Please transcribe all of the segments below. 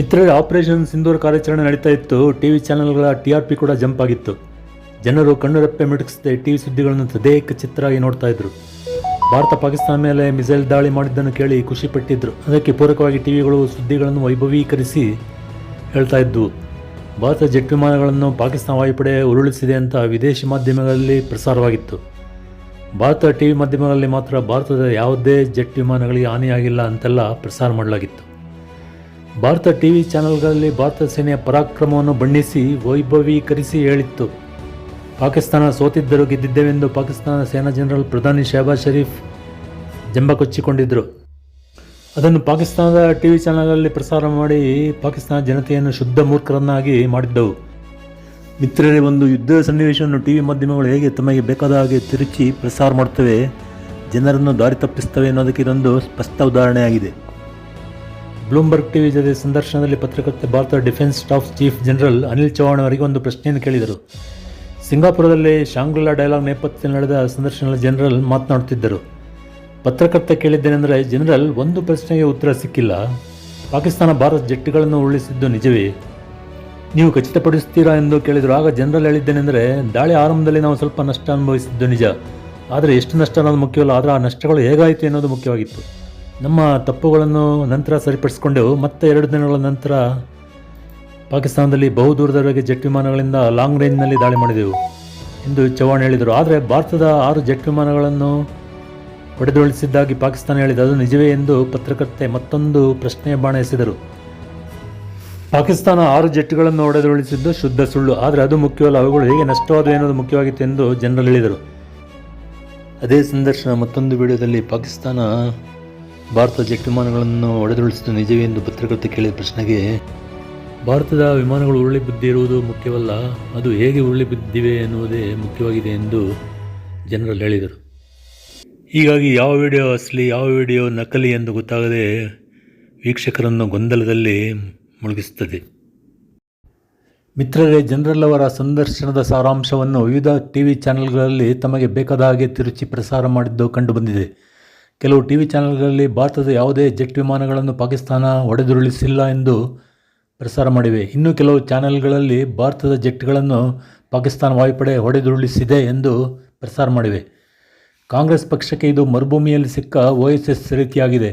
ಮಿತ್ರರೇ ಆಪರೇಷನ್ ಸಿಂಧೂರ್ ಕಾರ್ಯಾಚರಣೆ ನಡೀತಾ ಇತ್ತು. ಟಿವಿ ಚಾನೆಲ್ಗಳ ಟಿ ಆರ್ ಪಿ ಕೂಡ ಜಂಪ್ ಆಗಿತ್ತು. ಜನರು ಕಣ್ಣುರೆಪ್ಪೆ ಮಿಟುಕಿಸದೆ ಟಿವಿ ಸುದ್ದಿಗಳನ್ನು ತದೇಕ ಚಿತ್ರವಾಗಿ ನೋಡ್ತಾ ಇದ್ರು. ಭಾರತ ಪಾಕಿಸ್ತಾನ ಮೇಲೆ ಮಿಸೈಲ್ ದಾಳಿ ಮಾಡಿದ್ದನ್ನು ಕೇಳಿ ಖುಷಿ ಪಟ್ಟಿದ್ರು. ಅದಕ್ಕೆ ಪೂರಕವಾಗಿ ಟಿವಿಗಳು ಸುದ್ದಿಗಳನ್ನು ವೈಭವೀಕರಿಸಿ ಹೇಳ್ತಾ ಇದ್ವು. ಭಾರತ ಜೆಟ್ ವಿಮಾನಗಳನ್ನು ಪಾಕಿಸ್ತಾನ ವಾಯುಪಡೆ ಉರುಳಿಸಿದೆ ಅಂತ ವಿದೇಶಿ ಮಾಧ್ಯಮಗಳಲ್ಲಿ ಪ್ರಸಾರವಾಗಿತ್ತು. ಭಾರತ ಟಿವಿ ಮಾಧ್ಯಮಗಳಲ್ಲಿ ಮಾತ್ರ ಭಾರತದ ಯಾವುದೇ ಜೆಟ್ ವಿಮಾನಗಳಿಗೆ ಹಾನಿಯಾಗಿಲ್ಲ ಅಂತೆಲ್ಲ ಪ್ರಸಾರ ಮಾಡಲಾಗಿತ್ತು. ಭಾರತ ಟಿವಿ ಚಾನೆಲ್ಗಳಲ್ಲಿ ಭಾರತ ಸೇನೆಯ ಪರಾಕ್ರಮವನ್ನು ಬಣ್ಣಿಸಿ ವೈಭವೀಕರಿಸಿ ಹೇಳಿತ್ತು. ಪಾಕಿಸ್ತಾನ ಸೋತಿದ್ದರೂ ಗೆದ್ದಿದ್ದೇವೆಂದು ಪಾಕಿಸ್ತಾನ ಸೇನಾ ಜನರಲ್ ಪ್ರಧಾನಿ ಶಹಬಾಜ್ ಷರೀಫ್ ಜಂಬ ಕೊಚ್ಚಿಕೊಂಡಿದ್ದರು ಅದನ್ನು ಪಾಕಿಸ್ತಾನದ ಟಿವಿ ಚಾನೆಲ್ಗಳಲ್ಲಿ ಪ್ರಸಾರ ಮಾಡಿ ಪಾಕಿಸ್ತಾನ ಜನತೆಯನ್ನು ಶುದ್ಧ ಮೂರ್ಖರನ್ನಾಗಿ ಮಾಡಿದ್ದವು. ಮಿತ್ರರೇ, ಒಂದು ಯುದ್ಧ ಸನ್ನಿವೇಶವನ್ನು ಟಿವಿ ಮಾಧ್ಯಮಗಳು ಹೇಗೆ ತಮಗೆ ಬೇಕಾದ ಹಾಗೆ ತಿರುಚಿ ಪ್ರಸಾರ ಮಾಡುತ್ತವೆ, ಜನರನ್ನು ದಾರಿ ತಪ್ಪಿಸ್ತವೆ ಅನ್ನೋದಕ್ಕೆ ಇದೊಂದು ಸ್ಪಷ್ಟ ಉದಾಹರಣೆಯಾಗಿದೆ. ಬ್ಲೂಮ್ಬರ್ಗ್ ಟಿವಿ ಜೊತೆ ಸಂದರ್ಶನದಲ್ಲಿ ಪತ್ರಕರ್ತೆ Bharat defence staff chief general Anil Chauhan ಅವರಿಗೆ ಒಂದು ಪ್ರಶ್ನೆಯನ್ನು ಕೇಳಿದರು. ಸಿಂಗಾಪುರದಲ್ಲಿ ಶಾಂಗ್ರಿಲಾ ಡೈಲಾಗ್ ನೇಪಥ್ಯದಲ್ಲಿ ನಡೆದ ಸಂದರ್ಶನದಲ್ಲಿ ಜನರಲ್ ಮಾತನಾಡುತ್ತಿದ್ದರು. ಪತ್ರಕರ್ತ ಕೇಳಿದ್ದೇನೆಂದರೆ, ಜನರಲ್, ಒಂದು ಪ್ರಶ್ನೆಗೆ ಉತ್ತರ ಸಿಕ್ಕಿಲ್ಲ. ಪಾಕಿಸ್ತಾನ ಭಾರತ ಜೆಟ್ಗಳನ್ನು ಉರುಳಿಸಿದ್ದು ನಿಜವೇ? ನೀವು ಖಚಿತಪಡಿಸ್ತೀರಾ ಎಂದು ಕೇಳಿದರು. ಆಗ ಜನರಲ್ ಹೇಳಿದ್ದೇನೆಂದರೆ, ದಾಳಿ ಆರಂಭದಲ್ಲಿ ನಾವು ಸ್ವಲ್ಪ ನಷ್ಟ ಅನುಭವಿಸಿದ್ದು ನಿಜ. ಆದರೆ ಎಷ್ಟು ನಷ್ಟ ಅನ್ನೋದು ಮುಖ್ಯವಲ್ಲ, ಆದರೆ ಆ ನಷ್ಟಗಳು ಹೇಗಾಯಿತು ಎನ್ನುವುದು ಮುಖ್ಯವಾಗಿತ್ತು. ನಮ್ಮ ತಪ್ಪುಗಳನ್ನು ನಂತರ ಸರಿಪಡಿಸಿಕೊಂಡೆವು ಮತ್ತೆ ಎರಡು ದಿನಗಳ ನಂತರ ಪಾಕಿಸ್ತಾನದಲ್ಲಿ ಬಹುದೂರದವರೆಗೆ ಜೆಟ್ ವಿಮಾನಗಳಿಂದ ಲಾಂಗ್ ರೇಂಜ್ನಲ್ಲಿ ದಾಳಿ ಮಾಡಿದೆವು ಎಂದು ಚೌಹಾಣ್ ಹೇಳಿದರು. ಆದರೆ ಭಾರತದ ಆರು ಜೆಟ್ ವಿಮಾನಗಳನ್ನು ಹೊಡೆದುರುಳಿಸಿದ್ದಾಗಿ ಪಾಕಿಸ್ತಾನ ಹೇಳಿದೆ. ಅದು ನಿಜವೇ ಎಂದು ಪತ್ರಕರ್ತೆ ಮತ್ತೊಂದು ಪ್ರಶ್ನೆಯ ಬಾಣ ಎಸೆದರು. ಪಾಕಿಸ್ತಾನ ಆರು ಜೆಟ್ಗಳನ್ನು ಹೊಡೆದುರುಳಿಸಿದ್ದು ಶುದ್ಧ ಸುಳ್ಳು. ಆದರೆ ಅದು ಮುಖ್ಯವಲ್ಲ, ಅವುಗಳು ಹೇಗೆ ನಷ್ಟವಾದವು ಎನ್ನುವುದು ಮುಖ್ಯವಾಗಿತ್ತು ಎಂದು ಜನರಲ್ ಹೇಳಿದರು. ಅದೇ ಸಂದರ್ಶನ ಮತ್ತೊಂದು ವಿಡಿಯೋದಲ್ಲಿ ಪಾಕಿಸ್ತಾನ ಭಾರತ ಜೆಟ್ ವಿಮಾನಗಳನ್ನು ಹೊಡೆದುರುಳಿಸಿದ್ದು ನಿಜವೇ ಎಂದು ಪತ್ರಕರ್ತ ಕೇಳಿದ ಪ್ರಶ್ನೆಗೆ, ಭಾರತದ ವಿಮಾನಗಳು ಉರುಳಿ ಬಿದ್ದಿರುವುದು ಮುಖ್ಯವಲ್ಲ, ಅದು ಹೇಗೆ ಉರುಳಿ ಬಿದ್ದಿವೆ ಎನ್ನುವುದೇ ಮುಖ್ಯವಾಗಿದೆ ಎಂದು ಜನರಲ್ ಹೇಳಿದರು. ಹೀಗಾಗಿ ಯಾವ ವಿಡಿಯೋ ಅಸಲಿ, ಯಾವ ವಿಡಿಯೋ ನಕಲಿ ಎಂದು ಗೊತ್ತಾಗದೆ ವೀಕ್ಷಕರನ್ನು ಗೊಂದಲದಲ್ಲಿ ಮುಳುಗಿಸುತ್ತದೆ. ಮಿತ್ರರೇ, ಜನರಲ್ ಅವರ ಸಂದರ್ಶನದ ಸಾರಾಂಶವನ್ನು ವಿವಿಧ ಟಿ ವಿ ಚಾನೆಲ್ಗಳಲ್ಲಿ ತಮಗೆ ಬೇಕಾದ ಹಾಗೆ ತಿರುಚಿ ಪ್ರಸಾರ ಮಾಡಿದ್ದು ಕಂಡುಬಂದಿದೆ. ಕೆಲವು ಟಿ ವಿ ಚಾನೆಲ್ಗಳಲ್ಲಿ ಭಾರತದ ಯಾವುದೇ ಜೆಟ್ ವಿಮಾನಗಳನ್ನು ಪಾಕಿಸ್ತಾನ ಹೊಡೆದುರುಳಿಸಿಲ್ಲ ಎಂದು ಪ್ರಸಾರ ಮಾಡಿವೆ. ಇನ್ನೂ ಕೆಲವು ಚಾನೆಲ್ಗಳಲ್ಲಿ ಭಾರತದ ಜೆಟ್ಗಳನ್ನು ಪಾಕಿಸ್ತಾನ ವಾಯುಪಡೆ ಹೊಡೆದುರುಳಿಸಿದೆ ಎಂದು ಪ್ರಸಾರ ಮಾಡಿವೆ. ಕಾಂಗ್ರೆಸ್ ಪಕ್ಷಕ್ಕೆ ಇದು ಮರುಭೂಮಿಯಲ್ಲಿ ಸಿಕ್ಕ ಓ ಎಸ್ ಎಸ್ ರೀತಿಯಾಗಿದೆ.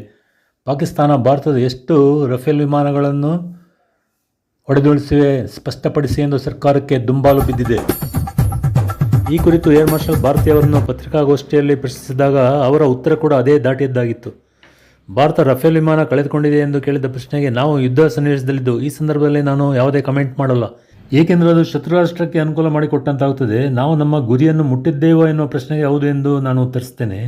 ಪಾಕಿಸ್ತಾನ, ಭಾರತದ ಎಷ್ಟು ರಫೇಲ್ ವಿಮಾನಗಳನ್ನು ಹೊಡೆದುರುಳಿಸಿವೆ ಸ್ಪಷ್ಟಪಡಿಸಿ ಎಂದು ಸರ್ಕಾರಕ್ಕೆ ದುಂಬಾಲು ಬಿದ್ದಿದೆ. ಈ ಕುರಿತು ಏರ್ ಮಾರ್ಷಲ್ ಭಾರತಿ ಅವರನ್ನು ಪತ್ರಿಕಾಗೋಷ್ಠಿಯಲ್ಲಿ ಪ್ರಶ್ನಿಸಿದಾಗ ಅವರ ಉತ್ತರ ಕೂಡ ಅದೇ ದಾಟಿಯದ್ದಾಗಿತ್ತು ಭಾರತ ರಫೇಲ್ ವಿಮಾನ ಕಳೆದುಕೊಂಡಿದೆ ಎಂದು ಕೇಳಿದ ಪ್ರಶ್ನೆಗೆ ನಾವು ಯುದ್ಧ ಸನ್ನಿವೇಶದಲ್ಲಿದ್ದು, ಈ ಸಂದರ್ಭದಲ್ಲಿ ನಾನು ಯಾವುದೇ ಕಮೆಂಟ್ ಮಾಡಲ್ಲ. ಏಕೆಂದರೆ ಅದು ಶತ್ರು ರಾಷ್ಟ್ರಕ್ಕೆ ಅನುಕೂಲ ಮಾಡಿಕೊಟ್ಟಂತಾಗುತ್ತದೆ. ನಾವು ನಮ್ಮ ಗುರಿಯನ್ನು ಮುಟ್ಟಿದ್ದೇವೋ ಎನ್ನುವ ಪ್ರಶ್ನೆಗೆ ಹೌದು ಎಂದು ನಾನು ಉತ್ತರಿಸ್ತೇನೆ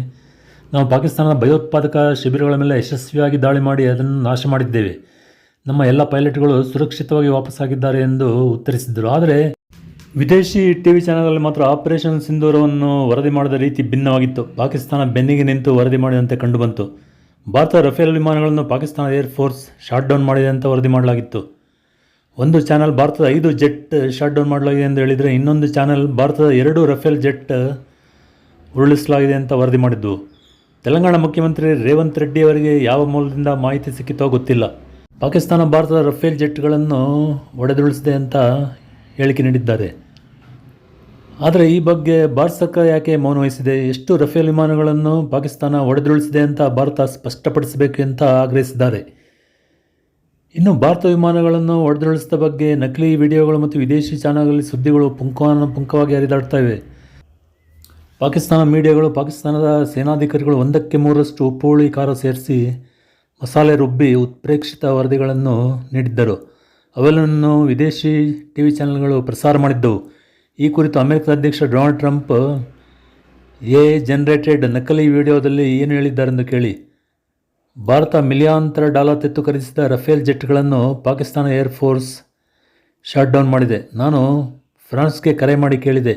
ನಾವು ಪಾಕಿಸ್ತಾನದ ಭಯೋತ್ಪಾದಕ ಶಿಬಿರಗಳ ಮೇಲೆ ಯಶಸ್ವಿಯಾಗಿ ದಾಳಿ ಮಾಡಿ ಅದನ್ನು ನಾಶ ಮಾಡಿದ್ದೇವೆ. ನಮ್ಮ ಎಲ್ಲ ಪೈಲಟ್ಗಳು ಸುರಕ್ಷಿತವಾಗಿ ವಾಪಸ್ಸಾಗಿದ್ದಾರೆ ಎಂದು ಉತ್ತರಿಸಿದ್ದರು ಆದರೆ ವಿದೇಶಿ ಟಿ ವಿ ಚಾನೆಲ್ಗಳಲ್ಲಿ ಮಾತ್ರ ಆಪರೇಷನ್ ಸಿಂಧೂರವನ್ನು ವರದಿ ಮಾಡಿದ ರೀತಿ ಭಿನ್ನವಾಗಿತ್ತು. ಪಾಕಿಸ್ತಾನ ಬೆನ್ನಿಗೆ ನಿಂತು ವರದಿ ಮಾಡಿದಂತೆ ಕಂಡುಬಂತು. ಭಾರತ ರಫೇಲ್ ವಿಮಾನಗಳನ್ನು Pakistan air force shot down ಮಾಡಿದೆ ಅಂತ ವರದಿ ಮಾಡಲಾಗಿತ್ತು. ಒಂದು ಚಾನೆಲ್ ಭಾರತದ ಐದು ಜೆಟ್ ಶಾಟ್ ಡೌನ್ ಮಾಡಲಾಗಿದೆ ಎಂದು ಹೇಳಿದರೆ ಇನ್ನೊಂದು ಚಾನೆಲ್ ಭಾರತದ ಎರಡು ರಫೇಲ್ ಜೆಟ್ ಉರುಳಿಸಲಾಗಿದೆ ಅಂತ ವರದಿ ಮಾಡಿದ್ದು. ತೆಲಂಗಾಣ ಮುಖ್ಯಮಂತ್ರಿ ರೇವಂತ್ ರೆಡ್ಡಿ ಅವರಿಗೆ ಯಾವ ಮೂಲದಿಂದ ಮಾಹಿತಿ ಸಿಕ್ಕಿತೋ ಗೊತ್ತಿಲ್ಲ. ಪಾಕಿಸ್ತಾನ ಭಾರತದ ರಫೇಲ್ ಜೆಟ್ಗಳನ್ನು ಒಡೆದುರುಳಿಸಿದೆ ಅಂತ ಹೇಳಿಕೆ ನೀಡಿದ್ದಾರೆ. ಆದರೆ ಈ ಬಗ್ಗೆ ಭಾರತ ಸರ್ಕಾರ ಯಾಕೆ ಮೌನ ವಹಿಸಿದೆ? ಎಷ್ಟು ರಫೇಲ್ ವಿಮಾನಗಳನ್ನು ಪಾಕಿಸ್ತಾನ ಒಡೆದುರುಳಿಸಿದೆ ಅಂತ ಭಾರತ ಸ್ಪಷ್ಟಪಡಿಸಬೇಕು ಅಂತ ಆಗ್ರಹಿಸಿದ್ದಾರೆ. ಇನ್ನು ಭಾರತ ವಿಮಾನಗಳನ್ನು ಒಡೆದುರುಳಿಸಿದ ಬಗ್ಗೆ ನಕಲಿ ವಿಡಿಯೋಗಳು ಮತ್ತು ವಿದೇಶಿ ಚಾನಲ್ಗಳಲ್ಲಿ ಸುದ್ದಿಗಳು ಪುಂಕವನ್ನು ಪುಂಕವಾಗಿ ಇವೆ. ಪಾಕಿಸ್ತಾನ ಮೀಡಿಯಾಗಳು ಪಾಕಿಸ್ತಾನದ ಸೇನಾಧಿಕಾರಿಗಳು ಒಂದಕ್ಕೆ ಮೂರಷ್ಟು ಉಪ್ಪುಹುಳಿ ಖಾರ ಸೇರಿಸಿ ಮಸಾಲೆ ರುಬ್ಬಿ ಉತ್ಪ್ರೇಕ್ಷಿತ ವರದಿಗಳನ್ನು ನೀಡಿದ್ದರು. ಅವೆಲ್ಲವನ್ನು ವಿದೇಶಿ ಟಿ ವಿ ಚಾನೆಲ್ಗಳು ಪ್ರಸಾರ ಮಾಡಿದ್ದವು. ಈ ಕುರಿತು ಅಮೆರಿಕದ ಅಧ್ಯಕ್ಷ ಡೊನಾಲ್ಡ್ ಟ್ರಂಪ್, ಎ ಜನರೇಟೆಡ್ ನಕಲಿ ವಿಡಿಯೋದಲ್ಲಿ ಏನು ಹೇಳಿದ್ದಾರೆಂದು ಕೇಳಿ. ಭಾರತ ಮಿಲಿಯಾಂತರ ಡಾಲರ್ ತೆತ್ತು ಖರೀದಿಸಿದ Rafale ಜೆಟ್ಗಳನ್ನು Pakistan air force shot down ಮಾಡಿದೆ. ನಾನು ಫ್ರಾನ್ಸ್ಗೆ ಕರೆ ಮಾಡಿ ಕೇಳಿದೆ.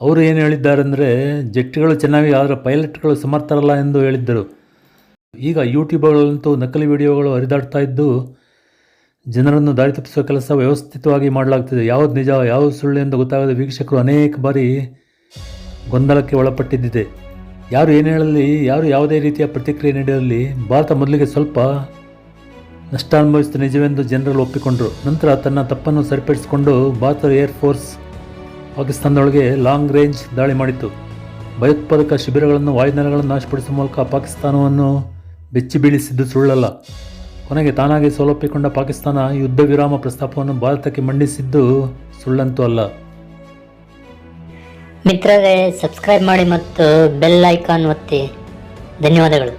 ಅವರು ಏನು ಹೇಳಿದ್ದಾರೆಂದರೆ, ಜೆಟ್ಗಳು ಚೆನ್ನಾಗಿ, ಆದರೆ ಪೈಲಟ್ಗಳು ಸಮರ್ಥರಲ್ಲ ಎಂದು ಹೇಳಿದ್ದರು. ಈಗ ಯೂಟ್ಯೂಬ್ಗಳಂತೂ ನಕಲಿ ವಿಡಿಯೋಗಳು ಹರಿದಾಡ್ತಾ ಇದ್ದು ಜನರನ್ನು ದಾರಿ ತಪ್ಪಿಸುವ ಕೆಲಸ ವ್ಯವಸ್ಥಿತವಾಗಿ ಮಾಡಲಾಗ್ತಿದೆ. ಯಾವುದು ನಿಜ, ಯಾವುದು ಸುಳ್ಳು ಎಂದು ಗೊತ್ತಾಗದ ವೀಕ್ಷಕರು ಅನೇಕ ಬಾರಿ ಗೊಂದಲಕ್ಕೆ ಒಳಪಟ್ಟಿದ್ದಿದೆ. ಯಾರು ಏನು ಹೇಳಲಿ, ಯಾರು ಯಾವುದೇ ರೀತಿಯ ಪ್ರತಿಕ್ರಿಯೆ ನೀಡಿರಲಿ ಭಾರತ ಮೊದಲಿಗೆ ಸ್ವಲ್ಪ ನಷ್ಟ ಅನುಭವಿಸಿದ ನಿಜವೆಂದು ಜನರಲ್ಲಿ ಒಪ್ಪಿಕೊಂಡರು. ನಂತರ ತನ್ನ ತಪ್ಪನ್ನು ಸರಿಪಡಿಸಿಕೊಂಡು ಭಾರತದ ಏರ್ ಫೋರ್ಸ್ ಪಾಕಿಸ್ತಾನದೊಳಗೆ ಲಾಂಗ್ ರೇಂಜ್ ದಾಳಿ ಮಾಡಿತ್ತು. ಭಯೋತ್ಪಾದಕ ಶಿಬಿರಗಳನ್ನು, ವಾಯುನೆಲೆಗಳನ್ನು ನಾಶಪಡಿಸುವ ಮೂಲಕ ಪಾಕಿಸ್ತಾನವನ್ನು ಬೆಚ್ಚಿಬೀಳಿಸಿದ್ದು ಸುಳ್ಳಲ್ಲ. ಕೊನೆಗೆ ತಾನಾಗಿ ಸೋಲೊಪ್ಪಿಕೊಂಡ ಪಾಕಿಸ್ತಾನ ಯುದ್ಧ ವಿರಾಮ ಪ್ರಸ್ತಾಪವನ್ನು ಭಾರತಕ್ಕೆ ಮಂಡಿಸಿದ್ದು ಸುಳ್ಳಂತೂ ಅಲ್ಲ. ಮಿತ್ರರೇ, ಸಬ್ಸ್ಕ್ರೈಬ್ ಮಾಡಿ ಮತ್ತು ಬೆಲ್ ಐಕಾನ್ ಒತ್ತಿ. ಧನ್ಯವಾದಗಳು.